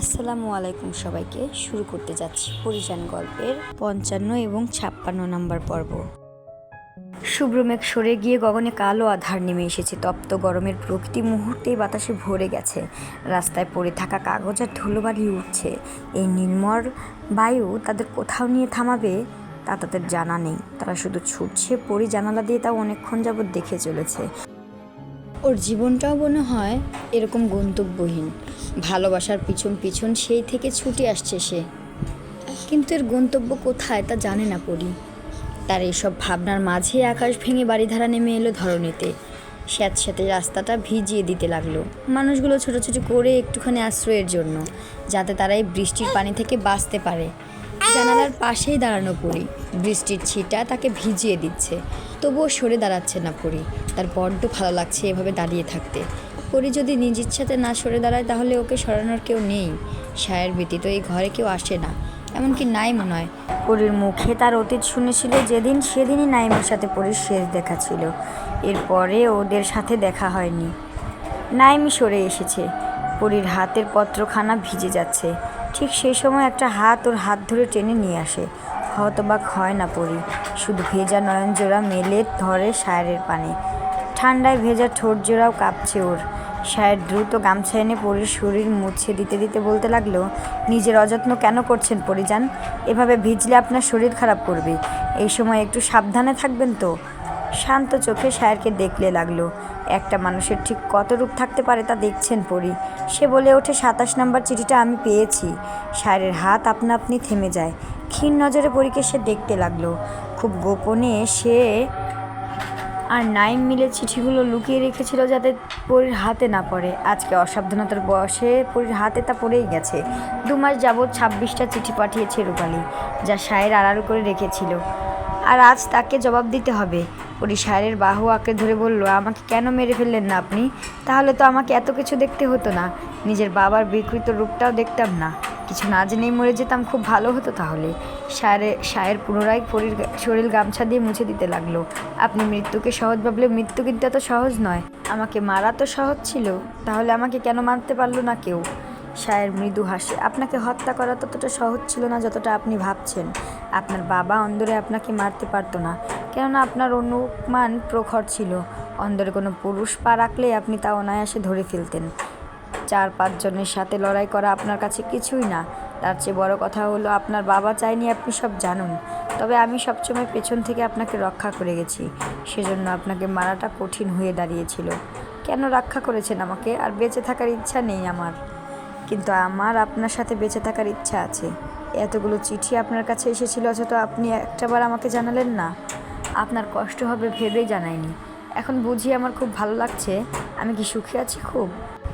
আসসালামু আলাইকুম সবাইকে। শুরু করতে যাচ্ছি পরিযান গল্পের পঞ্চান্ন এবং ছাপ্পান্ন নম্বর পর্ব। শুভ্রমেঘ সরে গিয়ে গগনে কালো আধার নেমে এসেছে। তপ্ত গরমের প্রকৃতি মুহূর্তেই বাতাসে ভরে গেছে। রাস্তায় পড়ে থাকা কাগজ আর ধুলোবালি উঠছে। এই নির্মর বায়ু তাদের কোথাও নিয়ে থামাবে তা তাদের জানা নেই। তারা শুধু ছুটছে পরি জানালা দিয়ে তাও অনেকক্ষণ যাবৎ দেখে চলেছে। ওর জীবনটাও মনে হয় এরকম গন্তব্যহীন। ভালোবাসার পিছন পিছন সেই থেকে ছুটে আসছে সে। কিন্তু এর গন্তব্য কোথায় তা জানে না পড়ি তার এইসব ভাবনার মাঝে আকাশ ভেঙে বাড়িধারা নেমে এলো ধরণীতে। স্যাঁতস্যাঁতে রাস্তাটা ভিজিয়ে দিতে লাগল। মানুষগুলো ছোটাছুটি করে একটুখানি আশ্রয়ের জন্য, যাতে তারা এই বৃষ্টির পানি থেকে বাঁচতে পারে। জানালার পাশেই দাঁড়ানো পড়ি বৃষ্টির ছিটা তাকে ভিজিয়ে দিচ্ছে। তবুও সরে দাঁড়াচ্ছে না পড়ি তার বড্ড ভালো লাগছে এভাবে দাঁড়িয়ে থাকতে। পরি যদি নিজ ইচ্ছাতে না সরে দাঁড়ায়, তাহলে ওকে সরানোর কেউ নেই। সায়ের ব্যতীত এই ঘরে কেউ আসে না। এমনকি নাইমও নয়। পরীর মুখে তার অতীত শুনেছিল, যেদিন সেদিনই নাইমের সাথে পরীর শেষ দেখা ছিল। এরপরে ওদের সাথে দেখা হয়নি। নাইমি সরে এসেছে। পরীর হাতের পত্রখানা ভিজে যাচ্ছে। ঠিক সেই সময় একটা হাত ওর হাত ধরে টেনে নিয়ে আসে। হতবাক হয় না পরি। শুধু ভেজা নয়ন জোড়া মেলে ধরে সায়ের পানে। ঠান্ডায় ভেজা ঠোঁট জোড়াও কাঁপছে ওর। সায়ের দ্রুত গামছা এনে পরির শরীর মুছে দিতে দিতে বলতে লাগল, নিজের অযত্ন কেন করছেন পরিজান এভাবে ভিজলে আপনার শরীর খারাপ করবে। এই সময় একটু সাবধানে থাকবেন তো। শান্ত চোখে সায়েরকে দেখলে লাগল। একটা মানুষের ঠিক কত রূপ থাকতে পারে তা দেখছেন পরি। সে বলে ওঠে, সাতাশ নাম্বার চিঠিটা আমি পেয়েছি। সায়ের হাত আপনা আপনি থেমে যায়। ক্ষীণ নজরে পরীকে সে দেখতে লাগল। খুব গোপনে সে আর নাইম মিলে চিঠিগুলো লুকিয়ে রেখেছিল যাতে পরীর হাতে না পড়ে। আজকে অসাবধানতার বয়সে পরীর হাতে তা পড়েই গেছে। দু মাস যাবৎ ছাব্বিশটা চিঠি পাঠিয়েছে রূপালী, যা সায়ের আড়াল করে রেখেছিল। আর আজ তাকে জবাব দিতে হবে। পরি সায়ের বাহু আঁকড়ে ধরে বলল, আমাকে কেন মেরে ফেললেন না আপনি? তাহলে তো আমাকে এত কিছু দেখতে হতো না। নিজের বাবার বিকৃত রূপটাও দেখতাম না। কিছু না জেনেই মরে যেতাম, খুব ভালো হতো তাহলে। সায়ের সায়ের পুনরায় পরীর শরীর গামছা দিয়ে মুছে দিতে লাগল। আপনি মৃত্যুকে সহজ ভাবলে মৃত্যু কিন্তু এত সহজ নয়। আমাকে মারা তো সহজ ছিল। তাহলে আমাকে কেন মানতে পারল না কেউ? সায়ের মৃদু হাসে। আপনাকে হত্যা করা ততটা সহজ ছিল না যতটা আপনি ভাবছেন। আপনার বাবা অন্দরে আপনাকে মারতে পারতো না। কেননা আপনার অনুমান প্রখর ছিল। অন্দরে কোনো পুরুষ পা রাখলে আপনি তা অনায়াসে ধরে ফেলতেন। চার পাঁচজনের সাথে লড়াই করা আপনার কাছে কিছুই না। তার চেয়ে বড় কথা হলো, আপনার বাবা চাইনি আপনি সব জানুন। তবে আমি সবসময় পেছন থেকে আপনাকে রক্ষা করে গেছি। সেজন্য আপনাকে মারাটা কঠিন হয়ে দাঁড়িয়েছিল। কেন রক্ষা করেছেন আমাকে? আর বেঁচে থাকার ইচ্ছা নেই আমার। কিন্তু আমার আপনার সাথে বেঁচে থাকার ইচ্ছা আছে। এতগুলো চিঠি আপনার কাছে এসেছিল, অথচ আপনি একটাবার আমাকে জানালেন না। আপনার কষ্ট হবে ভেবেই জানাইনি। এখন বুঝি আমার খুব ভালো লাগছে। আমি কি সুখী আছি খুব?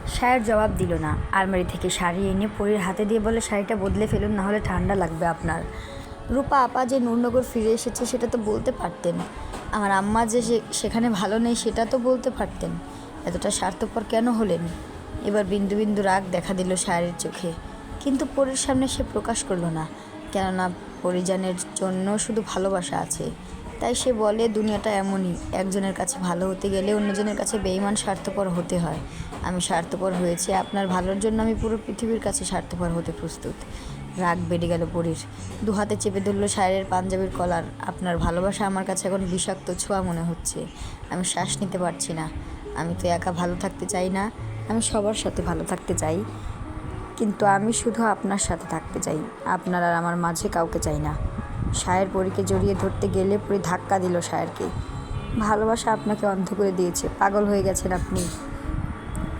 শায়ের জবাব দিল না। আলমারি থেকে শাড়ি এনে পরীর হাতে দিয়ে বলে, শাড়িটা বদলে ফেলুন, নাহলে ঠান্ডা লাগবে আপনার। রূপা, আপা যে নূরনগর ফিরে এসেছে, সেটা তো বলতে পারতেন। আমার আম্মা যে সেখানে ভালো নেই, সেটা তো বলতে পারতেন। এতটা স্বার্থপর কেন হলেন? এবার বিন্দু বিন্দু রাগ দেখা দিল শায়ের চোখে। কিন্তু পরীর সামনে সে প্রকাশ করল না, কেননা পরিজানের জন্য শুধু ভালোবাসা আছে। তাই সে বলে, দুনিয়াটা এমনই, একজনের কাছে ভালো হতে গেলে অন্যজনের কাছে বেইমান স্বার্থপর হতে হয়। আমি স্বার্থপর হয়েছি, আপনার ভালোর জন্য আমি পুরো পৃথিবীর কাছে স্বার্থপর হতে প্রস্তুত। রাগ বেড়ে গেল পরীর। দু হাতে চেপে ধরল সায়ের পাঞ্জাবির কলার। আপনার ভালোবাসা আমার কাছে এখন বিষাক্ত ছোঁয়া মনে হচ্ছে। আমি শ্বাস নিতে পারছি না। আমি তো একা ভালো থাকতে চাই না। আমি সবার সাথে ভালো থাকতে চাই। কিন্তু আমি শুধু আপনার সাথে থাকতে চাই। আপনার আর আমার মাঝে কাউকে চাই না। সায়ের পরীকে জড়িয়ে ধরতে গেলে পরি ধাক্কা দিল সায়েরকে ভালোবাসা আপনাকে অন্ধ করে দিয়েছে। পাগল হয়ে গেছেন আপনি।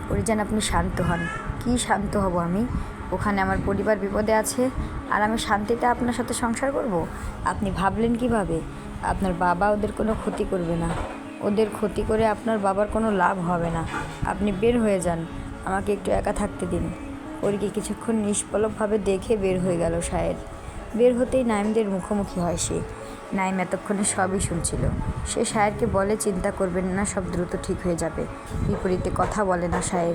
পরিজান আপনি শান্ত হন। কি শান্ত হব আমি? ওখানে আমার পরিবার বিপদে আছে। আর আমি শান্তিতে আপনার সাথে সংসার করব? আপনি ভাবলেন কীভাবে? আপনার বাবা ওদের কোনো ক্ষতি করবে না। ওদের ক্ষতি করে আপনার বাবার কোনো লাভ হবে না। আপনি বের হয়ে যান। আমাকে একটু একা থাকতে দিন। পরীকে কিছুক্ষণ নিষ্পলকভাবে দেখে বের হয়ে গেল শায়ের বের হতেই নাইমদের মুখোমুখি হয় সে। নাইম এতক্ষণে সবই শুনছিল। সে সায়েরকে বলে, চিন্তা করবেন না, সব দ্রুত ঠিক হয়ে যাবে। বিপরীতে কথা বলে না সায়ের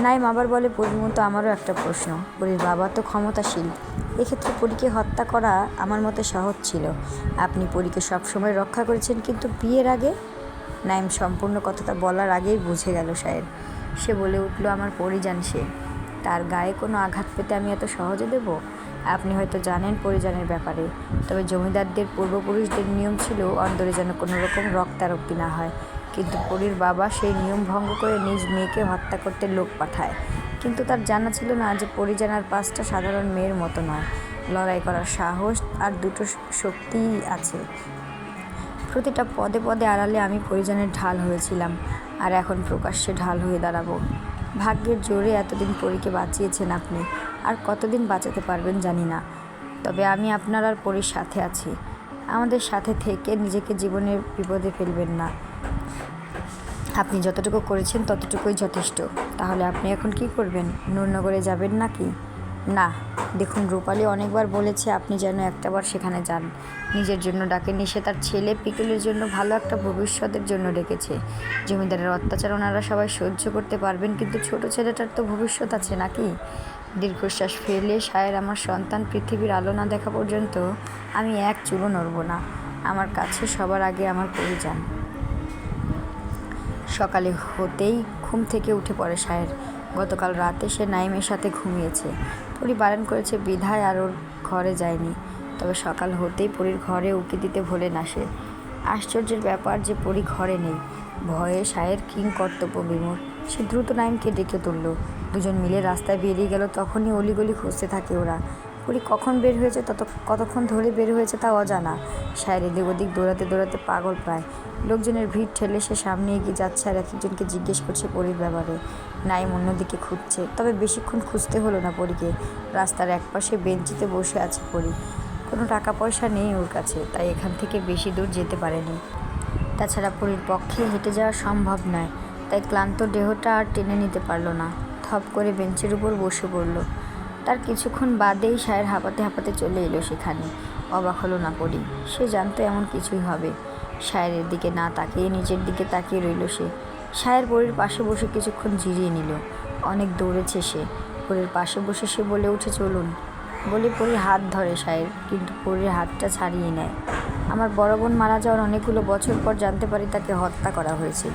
নাইম আবার বলে পরীর মতো আমারও একটা প্রশ্ন। পরীর বাবা তো ক্ষমতাশীল। এক্ষেত্রে পরীকে হত্যা করা আমার মতে সহজ ছিল। আপনি পরীকে সবসময় রক্ষা করেছেন, কিন্তু বিয়ের আগে নাইম সম্পূর্ণ কথাটা বলার আগেই বুঝে গেল শায়ের সে বলে উঠল, আমার পরিজান সে। তার গায়ে কোনো আঘাত পেতে আমি এত সহজে দেব? আপনি হয়তো জানেন পরিজনের ব্যাপারে। তবে জমিদারদের পূর্বপুরুষদের নিয়ম ছিল, অন্দরে যেন কোনো রকম রক্তারক্তি না হয়। কিন্তু পরীর বাবা সেই নিয়ম ভঙ্গ করে নিজ মেয়েকে হত্যা করতে লোক পাঠায়। কিন্তু তার জানা ছিল না যে পরিজানার পাঁচটা সাধারণ মেয়ের মতো নয়। লড়াই করার সাহস আর দুটো শক্তিই আছে। প্রতিটা পদে পদে আড়ালে আমি পরিজনের ঢাল হয়েছিলাম, আর এখন প্রকাশ্যে ঢাল হয়ে দাঁড়াবো। ভাগ্যের জোরে এতদিন পরীকে বাঁচিয়েছেন আপনি, আর কতদিন বাঁচাতে পারবেন জানি না। তবে আমি আপনার আর পরীর সাথে আছি। আমাদের সাথে থেকে নিজেকে জীবনের বিপদে ফেলবেন না। আপনি যতটুকু করেছেন ততটুকুই যথেষ্ট। তাহলে আপনি এখন কি করবেন? নূরনগরে যাবেন নাকি? না, দেখুন, রূপালী অনেকবার বলেছে আপনি যেন একটাবার সেখানে যান। নিজের জন্য ডাকেনি সে তার ছেলে পিকেলের জন্য ভালো একটা ভবিষ্যতের জন্য ডেকেছে। জমিদারের অত্যাচার ওনারা সবাই সহ্য করতে পারবেন, কিন্তু ছোট ছেলেটার তো ভবিষ্যৎ আছে নাকি? দীর্ঘশ্বাস ফেলে সায়ের আমার সন্তান পৃথিবীর আলো না দেখা পর্যন্ত আমি এক চুলো নড়ব না। আমার কাছে সবার আগে আমার পরিযান সকালে হতেই ঘুম থেকে উঠে পড়ে সায়ের গতকাল রাতে সে নাইমের সাথে ঘুমিয়েছে। পরি বারণ করেছে, বিধায় আর ওর ঘরে যায়নি। তবে সকাল হতেই পরীর ঘরে উকি দিতে ভোলে না সে। আশ্চর্যের ব্যাপার যে পরি ঘরে নেই। ভয়ে সায়ের কিং কর্তব্য বিমূর সে দ্রুত নাইমকে ডেকে তুলল। দুজন মিলে রাস্তায় বেরিয়ে গেল, তখনই অলিগলি খুঁজতে থাকে ওরা। পরি কখন বের হয়েছে, তত, কতক্ষণ ধরে বের হয়েছে তা অজানা। সায়ের এদিক ওদিক দৌড়াতে দৌড়াতে পাগল প্রায়। লোকজনের ভিড় ঠেলে সে সামনে এগিয়ে যাচ্ছে আর একজনকে জিজ্ঞেস করছে পরীর ব্যাপারে। নাইম অন্যদিকে খুঁজছে। তবে বেশিক্ষণ খুঁজতে হলো না পরীকে। রাস্তার একপাশে বেঞ্চিতে বসে আছে পরী। কোনো টাকা পয়সা নেই ওর কাছে, তাই এখান থেকে বেশি দূর যেতে পারেনি। তাছাড়া পরীর পক্ষে হেঁটে যাওয়া সম্ভব নয়, তাই ক্লান্ত দেহটা আর টেনে নিতে পারল না। থপ করে বেঞ্চের উপর বসে পড়ল। তার কিছুক্ষণ বাদেই সায়ের হাঁপাতে হাঁপাতে চলে এলো সেখানে। অবাক হলো না পড়ি সে জানতো এমন কিছুই হবে। সায়ের দিকে না তাকিয়ে নিজের দিকে তাকিয়ে রইল সে। সায়ের পরীর পাশে বসে কিছুক্ষণ জিরিয়ে নিল। অনেক দৌড়েছে সে। পরীর পাশে বসে সে বলে উঠে, চলুন। বলে পরীর হাত ধরে সায়ের, কিন্তু পরীর হাতটা ছাড়িয়ে নেয়। আমার বড় বোন মারা যাওয়ার অনেকগুলো বছর পর জানতে পারি তাকে হত্যা করা হয়েছিল।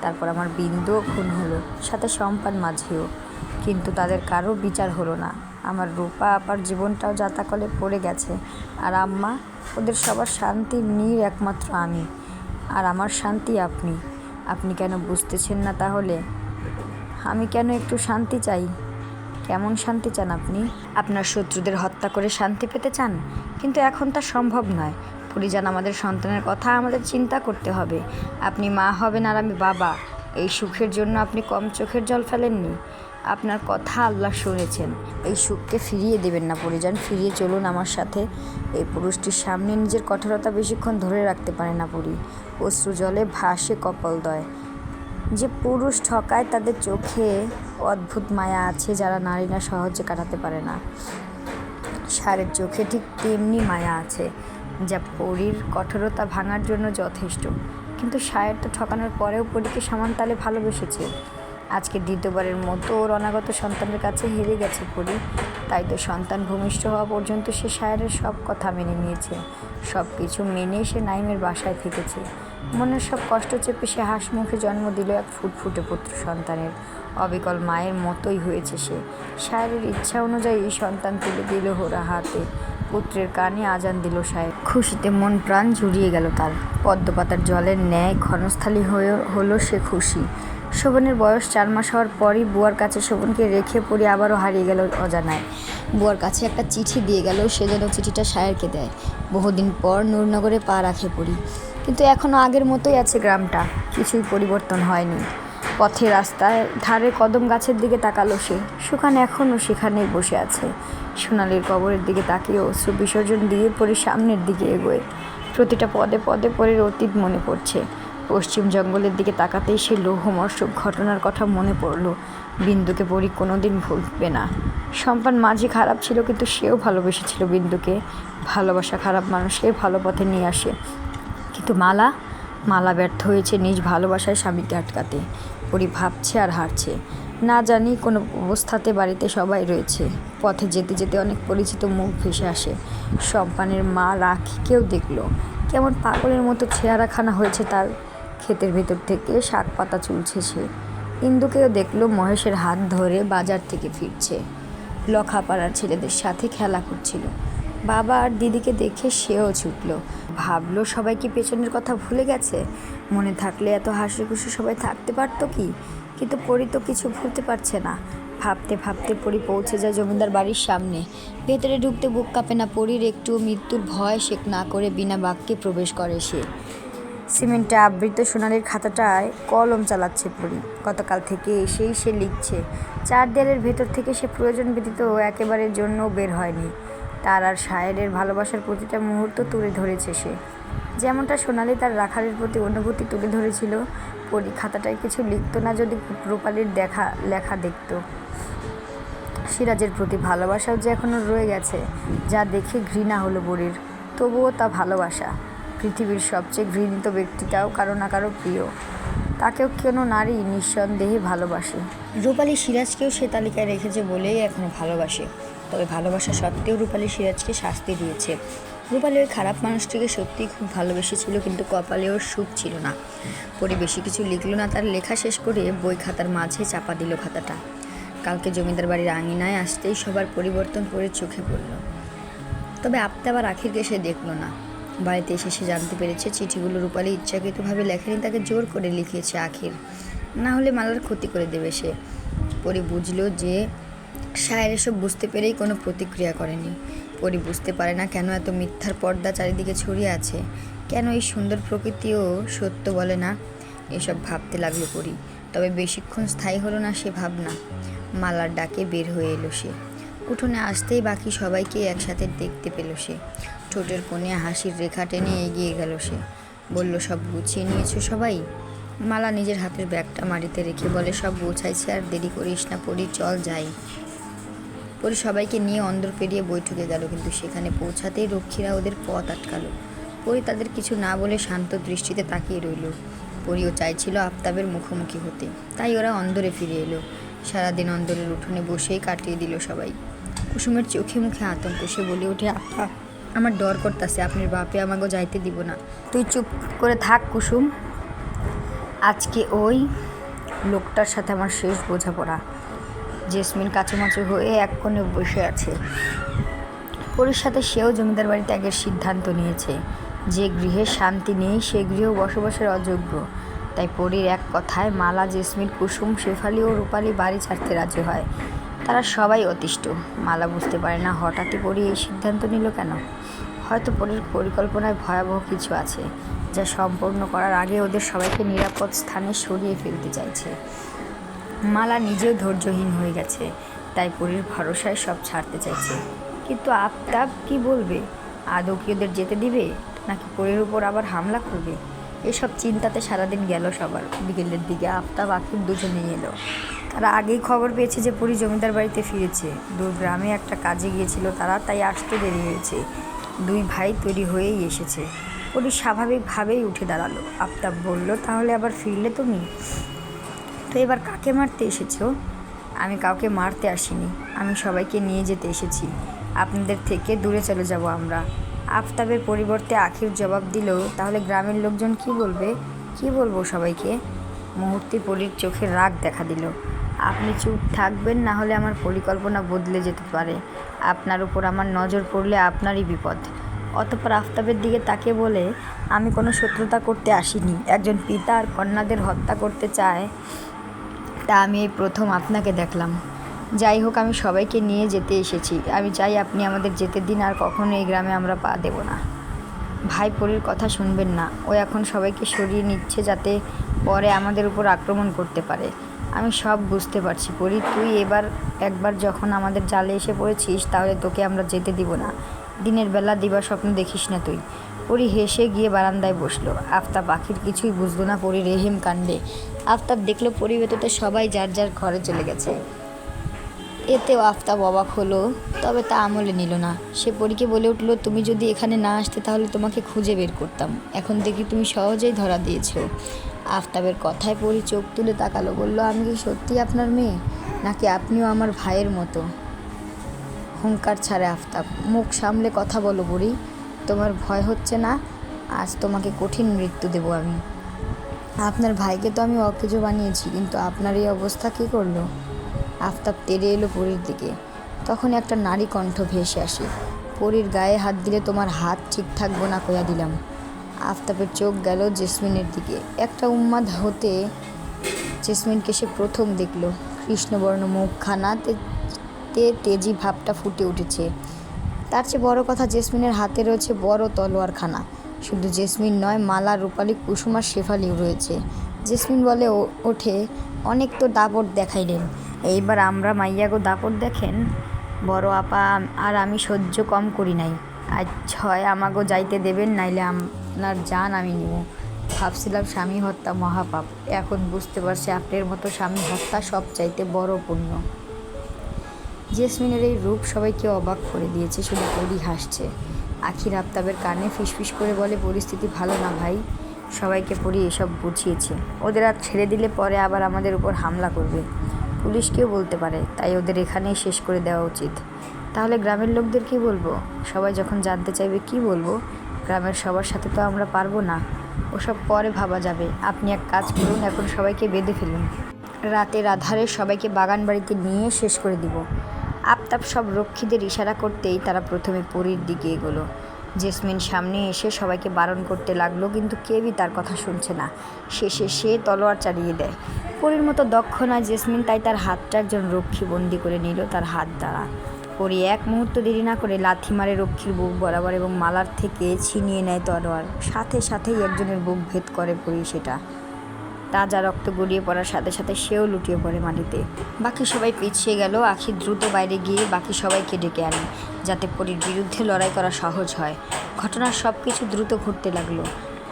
তারপর আমার বিন্দুও খুন হলো, সাথে সম্পান মাঝেও। কিন্তু তাদের কারও বিচার হলো না। আমার রূপা আপার জীবনটাও জাতাকলে পড়ে গেছে। আর আম্মা, ওদের সবার শান্তির নীর একমাত্র আমি। আর আমার শান্তি আপনি। আপনি কেন বুঝতেছেন না তাহলে? আমি কেন একটু শান্তি চাই? কেমন শান্তি চান আপনি? আপনার শত্রুদের হত্যা করে শান্তি পেতে চান? কিন্তু এখন তা সম্ভব নয়। পরিজান আমাদের সন্তানের কথা আমাদের চিন্তা করতে হবে। আপনি মা হবেন আর আমি বাবা। এই সুখের জন্য আপনি কম চোখের জল ফেলেননি। আপনার কথা আল্লাহ শুনেছেন। এই সুখকে ফিরিয়ে দেবেন না পরিজান, ফিরিয়ে চলুন আমার সাথে। এই পুরুষটির সামনে নিজের কঠোরতা বেশিক্ষণ ধরে রাখতে পারে না পরি অশ্রু জলে ভাসে কপালদয় যে পুরুষ ঠকায় তাদের চোখে অদ্ভুত মায়া আছে যারা নারীরা সহজে কাটাতে পারে না। সারের চোখে ঠিক তেমনি মায়া আছে, যা পরীর কঠোরতা ভাঙার জন্য যথেষ্ট। কিন্তু সায়ের তো ঠকানোর পরেও পরীকে সমান তালে ভালোবেসেছে। আজকে দ্বিতীয়বারের মতো ওর অনাগত সন্তানের কাছে হেরে গেছে পরি। তাই তো সন্তান ভূমিষ্ঠ হওয়া পর্যন্ত সে সায়েরের সব কথা মেনে নিয়েছে। সব কিছু মেনে সে নাইমের বাসায় থেকেছে। মনের সব কষ্ট চেপে সে হাস মুখে জন্ম দিল এক ফুটফুটে পুত্র সন্তানের। অবিকল মায়ের মতোই হয়েছে সে। সায়েরের ইচ্ছা অনুযায়ী সন্তান তুলে দিল হোরা হাতে। পুত্রের কানে আজান দিল সাহেব খুশিতে মন প্রাণ জুড়িয়ে গেল তার। পদ্মপাতার জলের ন্যায় ক্ষণস্থালী হয়ে হলো সে খুশি। শোভনের বয়স চার মাস হওয়ার পরই বুয়ার কাছে শোভনকে রেখে পড়ে আবারও হারিয়ে গেল অজানায়। বুয়ার কাছে একটা চিঠি দিয়ে গেল, সে যেন চিঠিটা সায়েরকে দেয়। বহুদিন পর নূরনগরে পা রাখে পড়ি কিন্তু এখনও আগের মতোই আছে গ্রামটা, কিছুই পরিবর্তন হয়নি। পথে রাস্তায় ধারে কদম গাছের দিকে তাকালো সে। সুখান এখনও সেখানেই বসে আছে। সোনালির কবরের দিকে তাকিয়ে অশ্রু বিসর্জন দিয়ে পরে সামনের দিকে এগোয়। প্রতিটা পদে পদে পরে অতীত মনে পড়ছে। পশ্চিম জঙ্গলের দিকে তাকাতেই সে লৌহমর্ষক ঘটনার কথা মনে পড়ল। বিন্দুকে পরি কোনোদিন ভুলবে না। সম্পান মাঝে খারাপ ছিল, কিন্তু সেও ভালোবেসেছিল বিন্দুকে। ভালোবাসা খারাপ মানুষকে ভালো পথে নিয়ে আসে। কিন্তু মালা? মালা ব্যর্থ হয়েছে নিজ ভালোবাসায় স্বামীকে আটকাতে। পরি ভাবছে আর হারছে। না জানি, কোনো অবস্থাতে বাড়িতে সবাই রয়েছে। পথে যেতে যেতে অনেক পরিচিত মুখ ভেসে আসে। সম্পানের মা রাখিকেও দেখল। কেমন পাগলের মতো চেহারাখানা হয়েছে তার। ক্ষেতের ভেতর থেকে শাক পাতা চুলছে সে। ইন্দুকেও দেখল মহেশের হাত ধরে বাজার থেকে ফিরছে। লখাপাড়ার ছেলেদের সাথে খেলা করছিল। বাবা আর দিদিকে দেখে সেও ছুটলো। ভাবলো, সবাই কি পেছনের কথা ভুলে গেছে? মনে থাকলে এত হাসি খুশি সবাই থাকতে পারতো কি? কিন্তু পরি তো কিছু ভুলতে পারছে না। ভাবতে ভাবতে পরি পৌঁছে যায় জমিদার বাড়ির সামনে। ভেতরে ঢুকতে বুক কাঁপে না পরির। একটু মৃত্যুর ভয় শেখ না করে বিনা বাক্যে প্রবেশ করে সে। সিমেন্টে আবৃত সোনালির খাতাটায় কলম চালাচ্ছে পরি। গতকাল থেকে এসেই সে লিখছে, চার দেয়ালের ভেতর থেকে সে প্রয়োজন ব্যতীত একেবারের জন্য বের হয়নি। তার আর শায়েরের ভালোবাসার প্রতিটা মুহূর্ত তুলে ধরেছে সে। যেমনটা সোনালি তার রাখালের প্রতি অনুভূতি তুলে ধরেছিল, পরি খাতাটায় কিছু লিখতো না যদি রূপালির দেখা, লেখা দেখত। সিরাজের প্রতি ভালোবাসাও যে এখনও রয়ে গেছে, যা দেখে ঘৃণা হলো বুড়ির তবুও তা ভালোবাসা। পৃথিবীর সবচেয়ে ঘৃণিত ব্যক্তিটাও কারও না কারও প্রিয়। তাকেও কেন নারী নিঃসন্দেহে ভালোবাসে? রূপালী সিরাজকেও সে তালিকায় রেখেছে বলেই এখনও ভালোবাসে। তবে ভালোবাসা সত্ত্বেও রূপালী সিরাজকে শাস্তি দিয়েছে। রূপালী ওই খারাপ মানুষটিকে সত্যিই খুব ভালোবেসেছিল, কিন্তু কপালে ওর সুখ ছিল না। পরে বেশি কিছু লিখলো না, তার লেখা শেষ করে বই খাতার মাঝে চাপা দিল খাতাটা। কালকে জমিদার বাড়ির আঙিনায় আসতেই সবার পরিবর্তন করে চোখে পড়ল। তবে আপনি আবার আখিরকে সে দেখল না। বাড়িতে এসে সে জানতে পেরেছে চিঠিগুলো রূপালী ইচ্ছাকৃতভাবে লেখেনি, তাকে জোর করে লিখিয়েছে আখির। না হলে মালার ক্ষতি করে দেবে সে। পরে বুঝলো যে সায়ের এসব বুঝতে পেরেই কোনো প্রতিক্রিয়া করেনি। পরি বুঝতে পারে না কেন এত মিথ্যার পর্দা চারিদিকে ছড়িয়ে আছে। কেন এই সুন্দর প্রকৃতিও সত্য বলে না? এসব ভাবতে লাগল পরি, তবে বেশিক্ষণ স্থায়ী হলো না সে ভাবনা। মালার ডাকে বের হয়ে এলো সে। উঠোনে আসতেই বাকি সবাইকে একসাথে দেখতে পেল সে। ঠোঁটের কোণে হাসির রেখা টেনে এগিয়ে গেল সে। বলল, সব গুছিয়ে নিয়েছো সবাই? মালা নিজের হাতের ব্যাগটা মাটিতে রেখে বলে, সব গোছাইছে আর দেরি করিস না, পড়ি, চল যাই। পরে সবাইকে নিয়ে অন্দর পেরিয়ে বৈঠকে গেল, কিন্তু সেখানে পৌঁছাতেই রক্ষীরা ওদের পথ আটকালো। পরি তাদের কিছু না বলে শান্ত দৃষ্টিতে তাকিয়ে রইল। পরিও চাইছিল আফতাবের মুখোমুখি হতে। তাই ওরা অন্দরে ফিরে এলো। সারাদিন অন্দরের উঠোনে বসেই কাটিয়ে দিল সবাই। কুসুমের চোখে মুখে আতঙ্ক, সে বলে ওঠে আপা আমার ডর করতেছে, আপনার বাপে আমাকে যাইতে দিব না। তুই চুপ করে থাক কুসুম। আজকে ওই লোকটার সাথে আমার শেষ বোঝাপড়া। জেসমিন কাছুমাচু হয়ে এক কোণে বসে আছে। পরির সাথে সেও জমিদার বাড়ি ত্যাগের সিদ্ধান্ত নিয়েছে। যে গৃহে শান্তি নেই, সে গৃহ বসবাসের অযোগ্য। তাই পরীর এক কথায়, মালা, জেসমিন, কুসুম, শেফালি ও রূপালি বাড়ি ছাড়তে রাজি হয়। তারা সবাই অতিষ্ঠ। মালা বুঝতে পারে না হঠাৎই পরি এই সিদ্ধান্ত নিল কেন। হয়তো পরীর পরিকল্পনায় ভয়াবহ কিছু আছে, যা সম্পূর্ণ করার আগে ওদের সবাইকে নিরাপদ স্থানে সরিয়ে ফেলতে চাইছে। মালা নিজেও ধৈর্যহীন হয়ে গেছে, তাই পরীর ভরসায় সব ছাড়তে চাইছে। কিন্তু আফতাব কি বলবে? আদৌ কি ওদের যেতে দিবে? নাকি পরীর উপর আবার হামলা করবে? এসব চিন্তাতে সারাদিন গেল সবার। বিকেলের দিকে আফতাব আকিব দুজনেই এলো। তারা আগেই খবর পেয়েছে যে পরি জমিদার বাড়িতে ফিরেছে। দূর গ্রামে একটা কাজে গিয়েছিল তারা, তাই আসতে দেরি হয়েছে। দুই ভাই তৈরি হয়েই এসেছে। পরি স্বাভাবিকভাবেই উঠে দাঁড়াল। আফতাব বলল, তাহলে আবার ফিরলে তুমি? তো এবার কাকে মারতে এসেছ? আমি কাউকে মারতে আসিনি। আমি সবাইকে নিয়ে যেতে এসেছি। আপনাদের থেকে দূরে চলে যাব আমরা। আফতাবের পরিবর্তে আখির জবাব দিল, তাহলে গ্রামের লোকজন কি বলবে? কি বলব সবাইকে? মুহূর্তে পরীর চোখে রাগ দেখা দিল। আপনি চুপ থাকবেন, না হলে আমার পরিকল্পনা বদলে যেতে পারে। আপনার উপর আমার নজর পড়লে আপনারই বিপদ। অতপর আফতাবের দিকে তাকে বলে, আমি কোনো শত্রুতা করতে আসিনি। একজন পিতা আর কন্যাদের হত্যা করতে চায়, তা আমি এই প্রথম আপনাকে দেখলাম। যাই হোক, আমি সবাইকে নিয়ে যেতে এসেছি। আমি চাই আপনি আমাদের যেতে দিন, আর কখনো এই গ্রামে আমরা পা দেব না। ভাই পরীর কথা শুনবেন না। ও এখন সবাইকে সরিয়ে নিচ্ছে যাতে পরে আমাদের উপর আক্রমণ করতে পারে। আমি সব বুঝতে পারছি। পরি, তুই এবার একবার যখন আমাদের জালে এসে পড়েছিস, তাহলে তোকে আমরা যেতে দিব না। দিনের বেলা দিবা স্বপ্ন দেখিস না তুই। পরি হেসে গিয়ে বারান্দায় বসল। আফতাব পাখির কিছুই বুঝলো না পরি রেহিম কাণ্ডে। আফতাব দেখল পরিবেততে সবাই যার যার ঘরে চলে গেছে। এতেও আফতাব অবাক হলো, তবে তা আমলে নিল না। সে পরীকে বলে উঠল, তুমি যদি এখানে না আসতে, তাহলে তোমাকে খুঁজে বের করতাম। এখন দেখি তুমি সহজেই ধরা দিয়েছ। আফতাবের কথায় পরি চোখ তুলে তাকালো, বলল, আমি কি সত্যি আপনার মেয়ে? নাকি আপনিও আমার ভাইয়ের মতো? হুঙ্কার ছাড়ে আফতাব, মুখ সামলে কথা বলো বুড়ি, তোমার ভয় হচ্ছে না? আজ তোমাকে কঠিন মৃত্যু দেব আমি। আপনার ভাইকে তো আমি অকেজো বানিয়েছি, কিন্তু আপনার এই অবস্থা কী করল? আফতাব তেড়ে এলো পরীর দিকে। তখন একটা নারী কণ্ঠ ভেসে আসে, পরীর গায়ে হাত দিলে তোমার হাত ঠিক থাকব না কইয়া দিলাম। আফতাবের চোখ গেল জেসমিনের দিকে। একটা উন্মাদ হতে জেসমিনকে সে প্রথম দেখল। কৃষ্ণবর্ণ মুখখানা তে- তেজি ভাবটা ফুটে উঠেছে। তার চেয়ে বড় কথা জেসমিনের হাতে রয়েছে বড় তলোয়ারখানা। শুধু জেসমিন নয়, মালা, রূপালী, কুসুম আর শেফালিও রয়েছে। জেসমিন বলে ওঠে, অনেক তো দাপট দেখাইলেন। এইবার আমরা মাইয়াগো দাপট দেখেন? বড় আপা আর আমি সহ্য কম করি নাই। আজ ছয় আমাগো যাইতে দেবেন, নাইলে আপনার জান আমি নিব। ভাবছিলাম স্বামী হত্যা মহাপাপ। এখন বুঝতে পারছি আপনার মতো স্বামী হত্যা সব চাইতে বড় পুণ্য। জেসমিনের এই রূপ সবাইকে অবাক করে দিয়েছে শুধু পরি হাসছে। আখির আফতাবের কানে ফিসফিস করে বলে, পরিস্থিতি ভালো না ভাই। সবাইকে পরি এসব বুঝিয়েছে। ওদের আর ছেড়ে দিলে পরে আবার আমাদের উপর হামলা করবে। পুলিশকেও বলতে পারে, তাই ওদের এখানেই শেষ করে দেওয়া উচিত। তাহলে গ্রামের লোকদের কি বলব? সবাই যখন জানতে চাইবে কি বলব? গ্রামের সবার সাথে তো আমরা পারব না। ওসব পরে ভাবা যাবে। আপনি এক কাজ করুন, এখন সবাইকে বেঁধে ফেলুন। রাতের আধারে সবাইকে বাগান বাড়িতে নিয়ে শেষ করে দিব। আফতাব সব রক্ষীদের ইশারা করতেই তারা প্রথমে পরীর দিকে এগোলো। জেসমিন সামনে এসে সবাইকে বারণ করতে লাগল, কিন্তু কেউই তার কথা শুনছে না। শেষে সে তলোয়ার চালিয়ে দেয়। পরীর মতো দক্ষ না জেসমিন, তাই তার হাতটা একজন রক্ষী বন্দি করে নিল তার হাত দ্বারা। পরি এক মুহূর্ত দেরি না করে লাথি মারে রক্ষীর বুক বরাবর এবং মালার থেকে ছিনিয়ে নেয় তরোয়ার সাথে সাথেই একজনের বুক ভেদ করে পরি সেটা। তাজা রক্ত গড়িয়ে পড়ার সাথে সাথে সেও লুটিয়ে পড়ে মাটিতে। বাকি সবাই পিছিয়ে গেল, আখি দ্রুত বাইরে গিয়ে বাকি সবাইকে ডেকে আনে, যাতে পরীর বিরুদ্ধে লড়াই করা সহজ হয়। ঘটনার সব কিছু দ্রুত ঘটতে লাগল।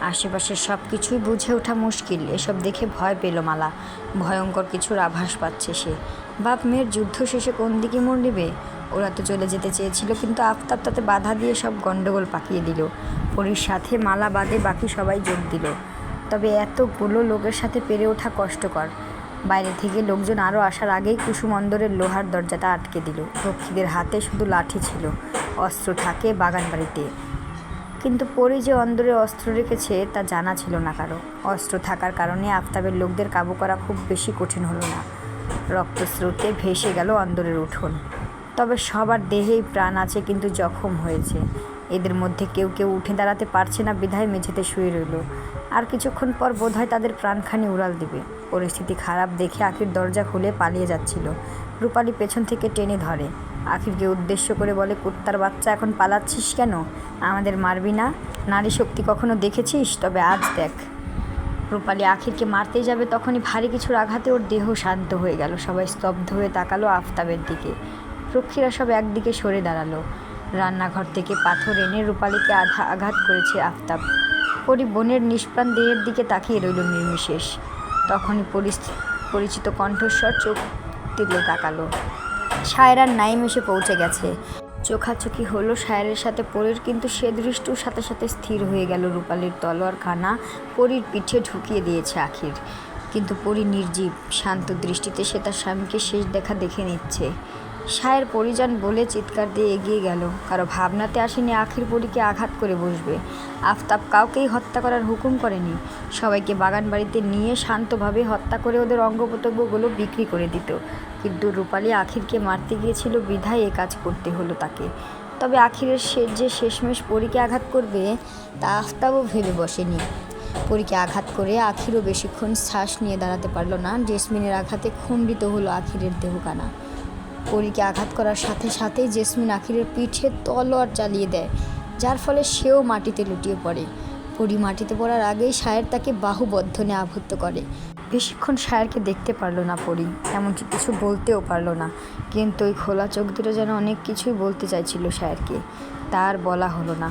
আশেপাশের সব কিছুই বুঝে ওঠা মুশকিল। এসব দেখে ভয় পেল মালা। ভয়ঙ্কর কিছুর আভাস পাচ্ছে সে। বাপ মেয়ের যুদ্ধ শেষে কোন দিকে মোড় নেবে ওরা তো চলে যেতে চেয়েছিল, কিন্তু আফতাব তাতে বাধা দিয়ে সব গণ্ডগোল পাকিয়ে দিল। পরীর সাথে মালা বাদে বাকি সবাই যোগ দিল। তবে এতগুলো লোকের সাথে পেরে ওঠা কষ্টকর। বাইরে থেকে লোকজন আরও আসার আগেই কুসুম অন্দরের লোহার দরজাটা আটকে দিল। রক্ষীদের হাতে শুধু লাঠি ছিল, অস্ত্র থাকে বাগান বাড়িতে কিন্তু পরি যে অন্দরে অস্ত্র রেখেছে তা জানা ছিল না কারও। অস্ত্র থাকার কারণে আফতাবের লোকদের কাবু করা খুব বেশি কঠিন হলো না। রক্তস্রোতে ভেসে গেল অন্দরের উঠোন। তবে সবার দেহেই প্রাণ আছে কিন্তু জখম হয়েছে। এদের মধ্যে কেউ কেউ উঠে দাঁড়াতে পারছে না, বিধায় মেঝেতে শুয়ে রইল। আর কিছুক্ষণ পর বোধহয় তাদের প্রাণখানি উড়াল দিবে। পরিস্থিতি খারাপ দেখে আখির দরজা খুলে পালিয়ে যাচ্ছিল। রূপালি পেছন থেকে টেনে ধরে। আখিরকে উদ্দেশ্য করে বলে, কুত্তার বাচ্চা, এখন পালাচ্ছিস কেন? আমাদের মারবি না? নারী শক্তি কখনো দেখেছিস? তবে আজ দেখ। রূপালি আখিরকে মারতেই যাবে তখনই ভারী কিছুর আঘাতে ওর দেহ শান্ত হয়ে গেল। সবাই স্তব্ধ হয়ে তাকালো আফতাবের দিকে। রক্ষীরা সব একদিকে সরে দাঁড়াল। রান্নাঘর থেকে পাথর এনে রূপালীকে আধা আঘাত করেছে আফতাব। পরি বোনের নিষ্প্রাণ দেহের দিকে তাকিয়ে রইল নির্বিশেষ। তখনই পরিচিত কণ্ঠস্বর চোখ তুলে তাকালো। সায়রার নাইম এসে পৌঁছে গেছে। চোখাচোখি হলো সায়রের সাথে পরীর, কিন্তু সে দৃষ্টির সাথে সাথে স্থির হয়ে গেল রূপালীর তলোয়ার খানা পরীর পিঠে ঢুকিয়ে দিয়েছে আখির। কিন্তু পরি নির্জীব, শান্ত দৃষ্টিতে সে তার স্বামীকে শেষ দেখা দেখে নিচ্ছে। সায়ের পরিজন বলে চিৎকার দিয়ে এগিয়ে গেল। কারও ভাবনাতে আসেনি আখির পরীকে আঘাত করে বসবে। আফতাব কাউকেই হত্যা করার হুকুম করেনি। সবাইকে বাগান বাড়িতে নিয়ে শান্তভাবে হত্যা করে ওদের অঙ্গ প্রত্যঙ্গগুলো বিক্রি করে দিত। কিন্তু রূপালী আখিরকে মারতে গিয়েছিল বিধায় এ কাজ করতে হলো তাকে। তবে আখিরের সে যে শেষমেশ পরীকে আঘাত করবে, তা আফতাবও ভেবে বসেনি। পরীকে আঘাত করে আখিরও বেশিক্ষণ শ্বাস নিয়ে দাঁড়াতে পারল না। জেসমিনের আঘাতে খণ্ডিত হলো আখিরের দেহকানা। পরীকে আঘাত করার সাথে সাথেই জেসমিন আখিরের পিঠে তলোয়ার চালিয়ে দেয়, যার ফলে সেও মাটিতে লুটিয়ে পড়ে। পরি মাটিতে পড়ার আগেই সায়ের তাকে বাহুবদ্ধনে আবদ্ধ করে। বেশিক্ষণ সায়েরকে দেখতে পারল না পরি, এমনকি কিছু বলতেও পারল না। কিন্তু ওই খোলা চোখ দুটো যেন অনেক কিছুই বলতে চাইছিল সায়েরকে তার বলা হলো না।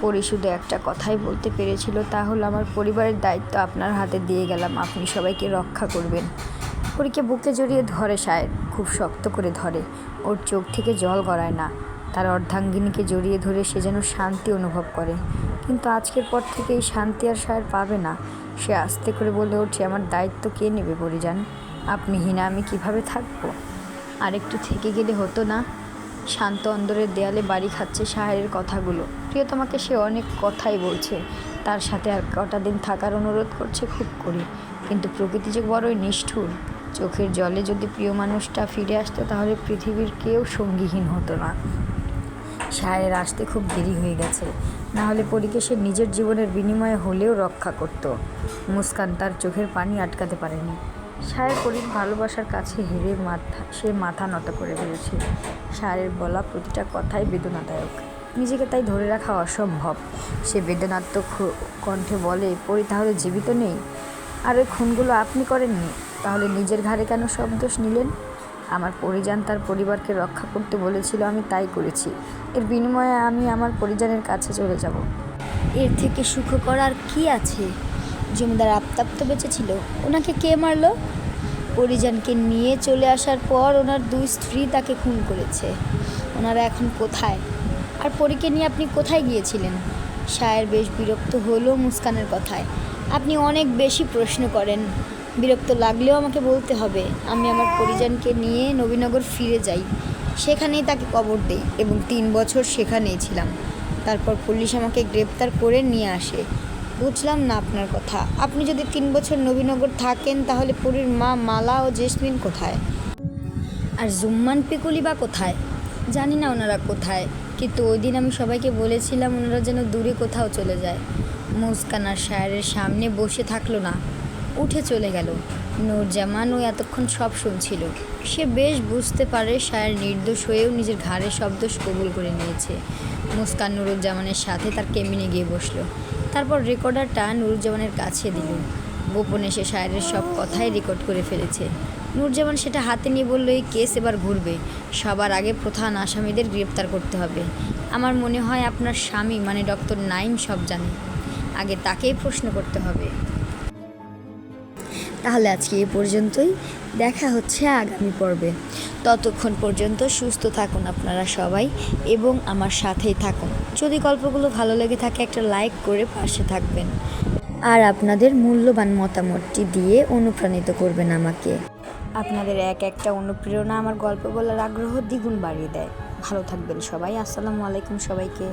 পরি শুধু একটা কথাই বলতে পেরেছিল, তা হলো, আমার পরিবারের দায়িত্ব আপনার হাতে দিয়ে গেলাম, আপনি সবাইকে রক্ষা করবেন। পরীকে বুকে জড়িয়ে ধরে সায়ের খুব শক্ত করে ধরে। ওর চোখ থেকে জল গড়ায় না। তার অর্ধাঙ্গিনীকে জড়িয়ে ধরে সে যেন শান্তি অনুভব করে। কিন্তু আজকের পর থেকে এই শান্তি আর সায়ের পাবে না। সে আস্তে করে বলে ওঠে আমার দায়িত্ব কে নেবে পরিজান? আপনি হিনা, আমি কীভাবে থাকব? আর একটু থেকে গেলে হতো না? শান্ত অন্দরের দেয়ালে বাড়ি খাচ্ছে সাহেরের কথাগুলো। প্রিয়তমাকে সে অনেক কথাই বলছে। তার সাথে আর কটা দিন থাকার অনুরোধ করছে খুব করি। কিন্তু প্রকৃতি যে বড়ই নিষ্ঠুর। চোখের জলে যদি প্রিয় মানুষটা ফিরে আসতো, তাহলে পৃথিবীর কেউ সঙ্গীহীন হতো না। সায়ের আসতে খুব দেরি হয়ে গেছে। না হলে পরীকে সে নিজের জীবনের বিনিময়ে হলেও রক্ষা করত। মুস্কান তার চোখের পানি আটকাতে পারেনি। সায়ের পরীর ভালোবাসার কাছে হেরে মাথা, সে মাথা নত করে ফেলেছে। সায়ের বলা প্রতিটা কথাই বেদনাদায়ক। নিজেকে তাই ধরে রাখা অসম্ভব। সে বেদনাত্মক কণ্ঠে বলে, পরি তাহলে জীবিত নেই? আর ওই খুনগুলো আপনি করেননি? তাহলে নিজের ঘাড়ে কেন সব দোষ নিলেন? আমার পরিজন তার পরিবারকে রক্ষা করতে বলেছিল, আমি তাই করেছি। এর বিনিময়ে আমি আমার পরিজনের কাছে চলে যাব। এর থেকে সুখ করার কি আছে? জমিদার আপ্তাপ তো বেঁচে ছিল। ওনাকে কে মারলো? পরিজনকে নিয়ে চলে আসার পর ওনার দুই স্ত্রী তাকে খুন করেছে। ওনারা এখন কোথায়? আর পরীকে নিয়ে আপনি কোথায় গিয়েছিলেন? সায়ের বেশ বিরক্ত হলো মুস্কানের কথায়। আপনি অনেক বেশি প্রশ্ন করেন। বিরক্ত লাগলেও আমাকে বলতে হবে, আমি আমার পরিজনকে নিয়ে নবীনগর ফিরে যাই। সেখানেই তাকে কবর দেই এবং তিন বছর সেখানেই ছিলাম। তারপর পুলিশ আমাকে গ্রেপ্তার করে নিয়ে আসে। বুঝলাম না আপনার কথা। আপনি যদি তিন বছর নবীনগর থাকেন, তাহলে পুরীর মা মালা ও জেসমিন কোথায়? আর জুম্মান পিকুলি বা কোথায়? জানি না ওনারা কোথায়। কিন্তু ওই দিন আমি সবাইকে বলেছিলাম ওনারা যেন দূরে কোথাও চলে যায়। মুস্কান আর শায়ারের সামনে বসে থাকল না। উঠে চলে গেল। নূরজামান ও এতক্ষণ সব শুনছিল। সে বেশ বুঝতে পারে সায়ের নির্দোষ হয়েও নিজের ঘাড়ে সব দোষ কবুল করে নিয়েছে। মুস্কান নুরুজ্জামানের সাথে তার কেবিনে গিয়ে বসল। তারপর রেকর্ডারটা নুরুজ্জামানের কাছে দিল। গোপনে সে শায়েরের সব কথাই রেকর্ড করে ফেলেছে। নূরজামান সেটা হাতে নিয়ে বলল, এই কেস এবার ঘুরবে। সবার আগে প্রধান আসামিদের গ্রেপ্তার করতে হবে। আমার মনে হয় আপনার স্বামী মানে ডক্টর নাইম সব জানে। আগে তাকেই প্রশ্ন করতে হবে। তাহলে আজকে এই পর্যন্তই। দেখা হচ্ছে আগামী পর্বে। ততক্ষণ পর্যন্ত সুস্থ থাকুন আপনারা সবাই এবং আমার সাথেই থাকুন। যদি গল্পগুলো ভালো লেগে থাকে একটা লাইক করে পাশে থাকবেন। আর আপনাদের মূল্যবান মতামতটি দিয়ে অনুপ্রাণিত করবেন আমাকে। আপনাদের এক একটা অনুপ্রেরণা আমার গল্প বলার আগ্রহ দ্বিগুণ বাড়িয়ে দেয়। ভালো থাকবেন সবাই। আসসালামু আলাইকুম সবাইকে।